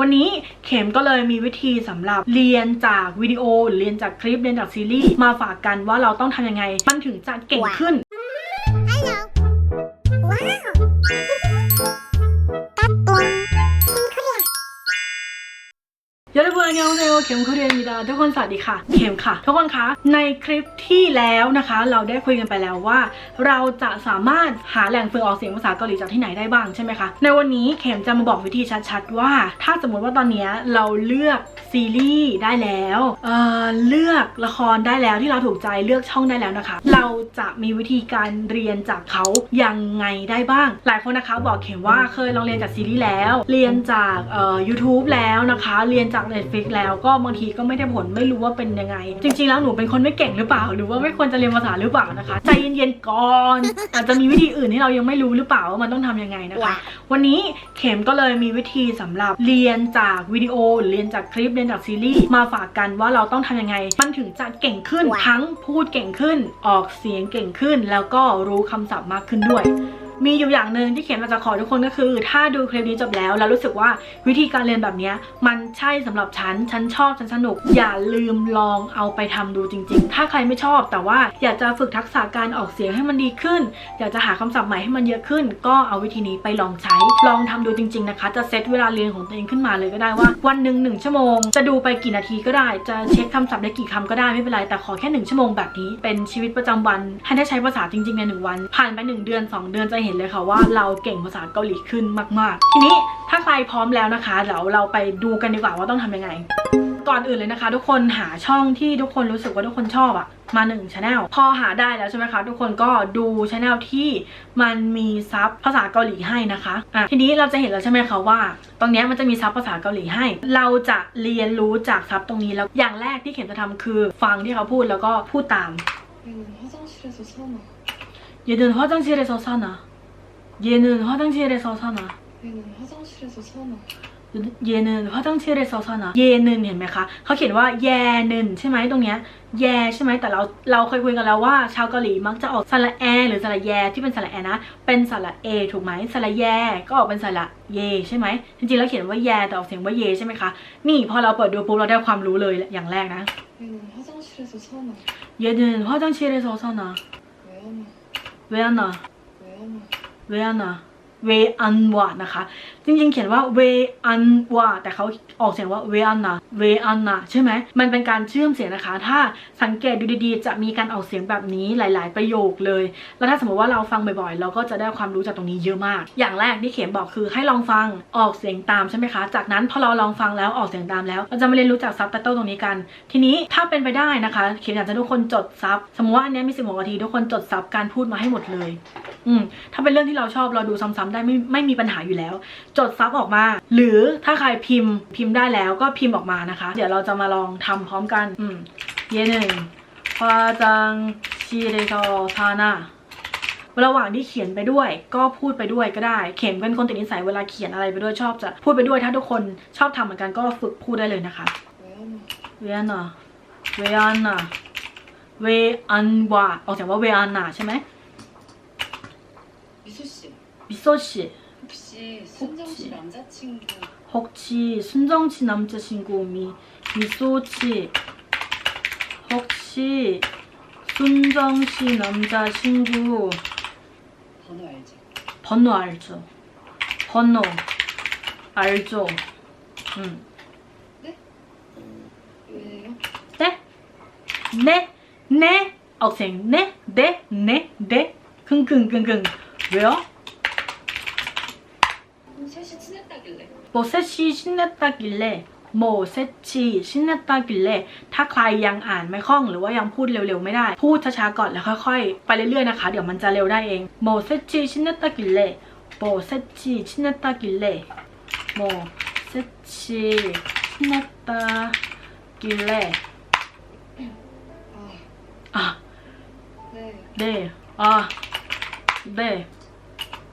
วันนี้เข็มก็เลยมีวิธีสำหรับเรียนจากวิดีโอหรือเรียนจากคลิปเรียนจากซีรีส์มาฝากกันว่าเราต้องทำยังไงมันถึงจะเก่งขึ้น ยอดเพื่อนยังเซลเข็มคุเรียนมีดาทุกคนสวัสดีค่ะ เข็มค่ะ ทุกคนคะในคลิปที่แล้วนะคะ เราได้คุยกันไปแล้วว่า เราจะสามารถหาแหล่งฝึกออกเสียงภาษาเกาหลีจากที่ไหนได้บ้างใช่ไหมคะในวันนี้เข็มจะมาบอกวิธีชัดๆ ว่า ถ้าสมมติว่าตอนนี้เราเลือกซีรีส์ได้แล้วเออเลือกละครได้แล้วที่เราถูกใจเลือกช่องได้แล้วนะคะ เราจะมีวิธีการเรียนจากเขายังไงได้บ้าง หลายคนนะคะ บอกเข็มว่าเคยลองเรียนจากซีรีส์แล้ว เรียนจากเอ่อ YouTube แล้วนะคะ เรียนจาก Netflix แล้วก็บางทีก็ไม่ได้ผลไม่รู้ว่าเป็นยังไง จริง ๆ แล้วหนูเป็นคนไม่เก่งหรือเปล่า หรือว่าไม่ควรจะเรียนภาษาหรือเปล่านะคะ ใจเย็นๆก่อนอาจจะมีวิธีอื่นที่เรายังไม่รู้หรือเปล่าว่ามันต้องทำยังไงนะคะว้าวันนี้เข็มก็เลยมีวิธีสำหรับเรียนจากวิดีโอหรือเรียนจากคลิปเรียนจากซีรีส์มาฝากกันว่าเราต้องทำยังไง มันถึงจะเก่งขึ้นว้าวทั้งพูดเก่งขึ้นออกเสียงเก่งขึ้น แล้วก็รู้คำศัพท์มากขึ้นด้วย มีอยู่อย่างหนึ่งที่เข็มอยากจะขอทุกคนก็คือ ถ้าดูคลิปนี้จบแล้วแล้วรู้สึกว่าวิธีการเรียนแบบนี้มันใช่สำหรับฉัน ฉันชอบฉันสนุก อย่าลืมลองเอาไปทำดูจริง ๆ ถ้าใครไม่ชอบ แต่ว่าอยากจะฝึกทักษะการออกเสียงให้มันดีขึ้น อยากจะหาคำศัพท์ใหม่ให้มันเยอะขึ้น ก็เอาวิธีนี้ไปลองใช้ ลองทำดูจริง ๆนะคะ จะเซตเวลาเรียนของตัวเองขึ้นมาเลยก็ได้ว่า วันหนึ่งหนึ่งชั่วโมง จะดูไปกี่นาทีก็ได้ จะเช็คคำศัพท์ได้กี่คำก็ได้ไม่เป็นไร แต่ขอแค่หนึ่งชั่วโมงแบบนี้ เป็นชีวิตประจำวัน ให้ได้ใช้ภาษาจริงๆในหนึ่งวัน ผ่านไปหนึ่งเดือนสองเดือนจะเหเลยค่ะว่าเราเก่งภาษาเกาหลีขึ้นมาก ๆ ทีนี้ถ้าใครพร้อมแล้วนะคะเดี๋ยวเราไปดูกันดีกว่าว่าต้องทำยังไง ก่อนอื่นเลยนะคะ ทุกคนหาช่องที่ทุกคนรู้สึกว่าทุกคนชอบอะมาหนึ่งช anel พอหาได้แล้วใช่ไหมคะ ทุกคนก็ดูช anel ที่มันมีซับภาษาเกาหลีให้นะคะอ่ะทีนี้เราจะเห็นแล้วใช่ไหมคะว่า ตรงเนี้ยมันจะมีซับภาษาเกาหลีให้ เราจะเรียนรู้จากซับตรงนี้แล้วอย่างแรกที่เข็มจะทำคือฟังที่เขาพูดแล้วก็พูดตาม 얘는 화장실에서 사나. 얘는 화장실에서 사나 얘는 화장실에서 사나 얘는 화장실에서 사나. 얘는 화장실에서 사나 เยนึนเห็นไหมคะเขาเขียนว่าแยนึนใช่ไหมตรงเนี้ยแยใช่ไหมแต่เราเราเคยคุยกันแล้วว่า ชาวเกาหลีมักจะออกสระแอ หรือสระแยที่เป็นสระแอนะ เป็นสระเอถูกไหมสระแยก็ออกเป็นสระเยใช่ไหมจริงๆแล้วเขียนว่าแยแต่ออกเสียงว่าเยใช่ไหมคะนี่พอเราเปิดดูปุ๊บเราได้ความรู้เลยอย่างแรกนะ 얘는 화장실에서 사나. 얘는 화장실에서 사나 왜 하나? 왜 하나 왜 하나? 왜 안 와? เวอันวะนะคะ จริงๆ เขียนว่าเวอันวะแต่เขาออกเสียงว่าเวอันนะเวอันนะใช่ไหมมันเป็นการเชื่อมเสียงนะคะ ถ้าสังเกตดูดีๆ จะมีการออกเสียงแบบนี้หลาย ๆ ประโยคเลย แล้วถ้าสมมติว่าเราฟังบ่อยๆ เราก็จะได้ความรู้จากตรงนี้เยอะมาก อย่างแรกที่เขียนบอกคือให้ลองฟังออกเสียงตามใช่ไหมคะ จากนั้นพอเราลองฟังแล้วออกเสียงตามแล้ว เราจะมาเรียนรู้จากซับไตเติลตรงนี้กัน ทีนี้ถ้าเป็นไปได้นะคะ เขียนอยากจะให้ทุกคนจดซับสมมติว่าอันนี้มีสิบหกนาทีทุกคนจดซับการพูดมาให้หมดเลย อืมถ้าเป็นเรื่องที่เราชอบเราดูซ้ำๆได้ไม่ไม่มีปัญหาอยู่แล้ว จดซับออกมา หรือถ้าใครพิมพ์พิมพ์ได้แล้วก็พิมพ์ออกมานะคะ เดี๋ยวเราจะมาลองทำพร้อมกัน อืมเยหนึ่งพาจังชีเรโซทานาระหว่างที่เขียนไปด้วย ก็พูดไปด้วยก็ได้ เข็มเป็นคนติดนิสัยเวลาเขียนอะไรไปด้วยชอบจะพูดไปด้วยถ้าทุกคนชอบทำเหมือนกันก็ฝึกพูดได้เลยนะคะเวียนอะเวียนอะเวอันวาออกเสียงว่าเวอันน่ะใช่ไหม 미선씨 혹시 순정씨 남자친구 혹시 순정씨 남자친구 미 미소씨 혹시 순정씨 남자친구 번호 알죠? 번호 알죠? 번호 알죠? 응. 네? 왜요? 네? 네? 네? 억생 네? 네? 네? 네? 킁킁킁킁 왜요? โมเสชีชินเนตากิเลโมเซชีชินตากิเลถ้าใครยังอ่านไม่คล่องหรือว่ายังพูดเร็วๆไม่ได้ พูดช้าๆก่อนแล้วค่อยๆ ไปเรื่อยๆนะคะ เดี๋ยวมันจะเร็วได้เองโมเซชีชินเนตากิเลโมเซชีชินเนตากิเลโมเซชีชินตากิเลอะเดอเด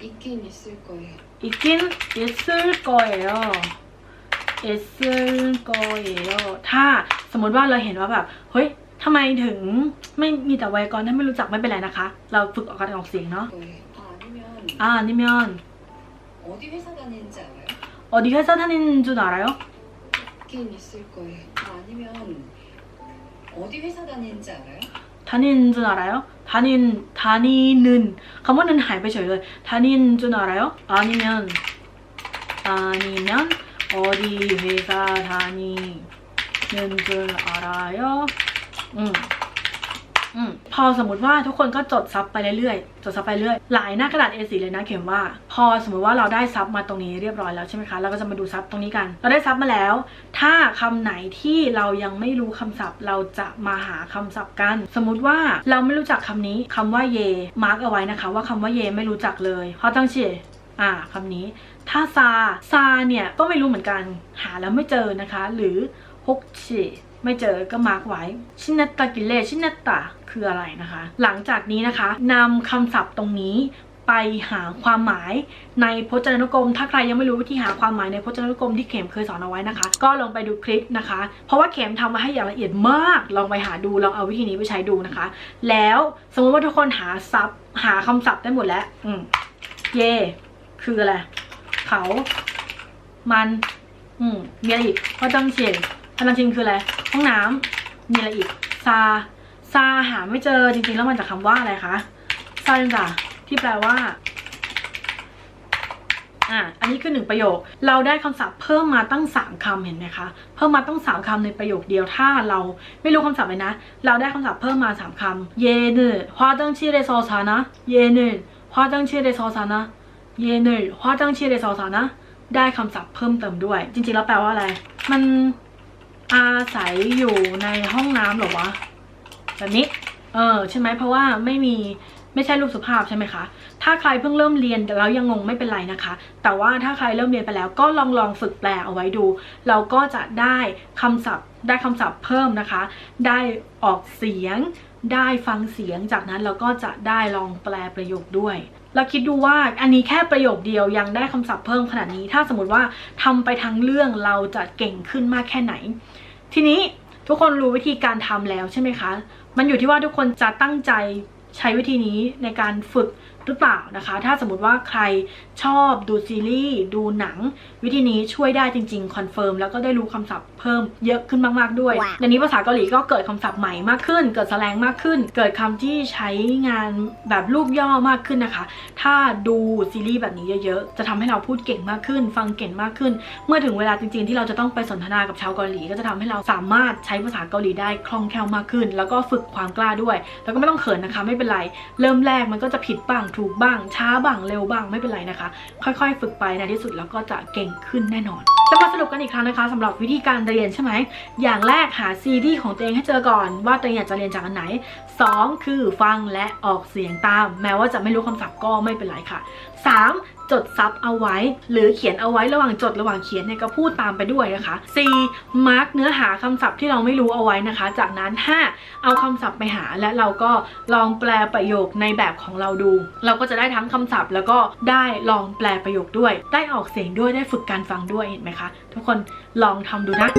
อีกเดสุ 있긴 있을 거예요. 있을 거예요. ถ้าสมมติว่าเราเห็นว่าแบบ เฮ้ยทำไมถึงไม่มีแต่ไวยากรณ์ถ้าไม่รู้จักไม่เป็นไรนะคะ เราฝึกออกการออกเสียงเนาะ 거예요. 아, 아니면 อ่านิมยอน 어디 회사 다니는지 알아요? 어디 회사 다니는 줄 알아요? 있긴 있을 거예요. 아니면 어디 회사 다니는지 알아요? 다니는 줄 알아요? 다닌 다니는 가면은 หายไปเฉยเลย 다니는 줄 알아요? 아니면 아니면 어디 회사 다니는 줄 알아요? อืมอืม พอสมมติว่าทุกคนก็จดซับไปเรื่อยๆ จดซับไปเรื่อย หลายหน้ากระดาษ A4 เลยนะเขียนว่า พอสมมติว่าเราได้ซับมาตรงนี้เรียบร้อยแล้วใช่ไหมคะ เราก็จะมาดูซับตรงนี้กัน เราได้ซับมาแล้ว ถ้าคำไหนที่เรายังไม่รู้คำศัพท์ เราจะมาหาคำศัพท์กัน สมมุติว่าเราไม่รู้จักคำนี้คำว่าเย มาร์กเอาไว้นะคะ ว่าคำว่าเยไม่รู้จักเลยเพราะตั้งชื่ออ่าคำนี้ ถ้าซา ซาเนี่ยก็ไม่รู้เหมือนกัน หาแล้วไม่เจอนะคะ หรือฮกชิ ไม่เจอก็มาร์กไว้ ชินตตากิเลชินตตาคืออะไรนะคะ หลังจากนี้นะคะนำคำศัพท์ตรงนี้ไปหาความหมายในพจนานุกรม ถ้าใครยังไม่รู้วิธีหาความหมายในพจนานุกรมที่เข็มเคยสอนเอาไว้นะคะ ก็ลองไปดูคลิปนะคะ เพราะว่าเข็มทำมาให้อย่างละเอียดมาก ลองไปหาดู ลองเอาวิธีนี้ไปใช้ดูนะคะ แล้วสมมติว่าทุกคนหาซับหาคำศัพท์ได้หมดแล้ว อืม เย คืออะไร เขา มัน อืมมีอะไรอีกพอจังเฉียนพนังชิงคืออะไร ห้องน้ำมีอะไรอีก ซา ซาหาไม่เจอจริงๆแล้วมันจากคาว่าอะไรคะ ซาจันจ่าที่แปลว่า อะ อันนี้คือหนึ่งประโยค เราได้คำศัพท์เพิ่มมาตั้งสามคำเห็นไหมคะ เพิ่มมาตั้งสามคำในประโยคเดียวถ้าเราไม่รู้คำศัพท์เลยนะ เราได้คำศัพท์เพิ่มมาสามคำ เยเนอร์ฮวาตั้งชื่อเรโซซานะ เยเนอร์ฮวาตั้งชื่อเรโซซานะ เยเนอร์ฮวาตั้งชื่อเรโซซานะ ได้คำศัพท์เพิ่มเติมด้วย จริงๆแล้วแปลว่าอะไร มัน อาศัยอยู่ในห้องน้ำหรอวะแบบนี้ เออ ใช่ไหมเพราะว่าไม่มี ไม่ใช่รูปสุภาพใช่ไหมคะ ถ้าใครเพิ่งเริ่มเรียนแล้วยังงงไม่เป็นไรนะคะ แต่ว่าถ้าใครเริ่มเรียนไปแล้วก็ลองลองฝึกแปลเอาไว้ดู เราก็จะได้คำศัพท์ได้คำศัพท์เพิ่มนะคะ ได้ออกเสียง ได้ฟังเสียง จากนั้นเราก็จะได้ลองแปลประโยคด้วยเราคิดดูว่าอันนี้แค่ประโยคเดียวยังได้คำศัพท์เพิ่มขนาดนี้ ถ้าสมมติว่าทำไปทั้งเรื่องเราจะเก่งขึ้นมากแค่ไหน ทีนี้ทุกคนรู้วิธีการทำแล้วใช่ไหมคะ มันอยู่ที่ว่าทุกคนจะตั้งใจ ใช้วิธีนี้ในการฝึก หรือเปล่านะคะ ถ้าสมมติว่าใครชอบดูซีรีส์ดูหนัง วิธีนี้ช่วยได้จริงๆคอนเฟิร์มแล้วก็ได้รู้คำศัพท์เพิ่มเยอะขึ้นมากๆด้วยว้าวในนี้ภาษาเกาหลีก็เกิดคำศัพท์ใหม่มากขึ้น เกิดแสลงมากขึ้น เกิดคำที่ใช้งานแบบรูปย่อมากขึ้นนะคะ ถ้าดูซีรีส์แบบนี้เยอะๆ จะทำให้เราพูดเก่งมากขึ้น ฟังเก่งมากขึ้น เมื่อถึงเวลาจริงๆ ที่เราจะต้องไปสนทนากับชาวเกาหลี ก็จะทำให้เราสามารถใช้ภาษาเกาหลีได้คล่องแคล่วมากขึ้น แล้วก็ฝึกความกล้าด้วย แล้วก็ไม่ต้องเขินนะคะไม่เป็นไร เริ่มแรกมันก็จะผิดบ้างถูกบ้าง ช้าบ้างเร็วบ้างไม่เป็นไรนะคะ ค่อยๆ ฝึกไปในที่สุดแล้วก็จะเก่งขึ้นแน่นอนจะมาสรุปกันอีกครั้งนะคะสำหรับวิธีการเรียนใช่ไหม อย่างแรกหาซีรีส์ของตัวเองให้เจอก่อนว่าตัวเองอยากจะเรียนจากอันไหน 2 คือฟังและออกเสียงตาม แม้ว่าจะไม่รู้คำศัพท์ก็ไม่เป็นไรค่ะ 3. จดซับเอาไว้ หรือเขียนเอาไว้ระหว่างจดระหว่างเขียนเนี่ยก็พูดตามไปด้วยนะคะ 4. มาร์กเนื้อหาคำศัพท์ที่เราไม่รู้เอาไว้นะคะ จากนั้น 5. เอาคำศัพท์ไปหาและเราก็ลองแปลประโยคในแบบของเราดู เราก็จะได้ทั้งคำศัพท์ แล้วก็ได้ลองแปลประโยคด้วย ได้ออกเสียงด้วยได้ฝึกการฟังด้วยเห็นไหมคะ ทุกคนลองทำดูนะ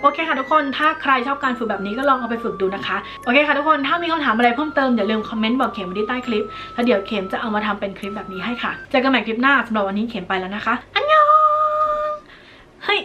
โอเคค่ะทุกคนถ้าใครชอบการฝึกแบบนี้ก็ลองเอาไปฝึกดูนะคะ โอเคค่ะทุกคนถ้ามีคำถามอะไรเพิ่มเติมอย่าลืมคอมเมนต์บอกเข็มไว้ที่ใต้คลิป แล้วเดี๋ยวเข็มจะเอามาทำเป็นคลิปแบบนี้ให้ค่ะ เจอกันใหม่คลิปหน้าสำหรับวันนี้เข็มไปแล้วนะคะ อันยองเฮ้ย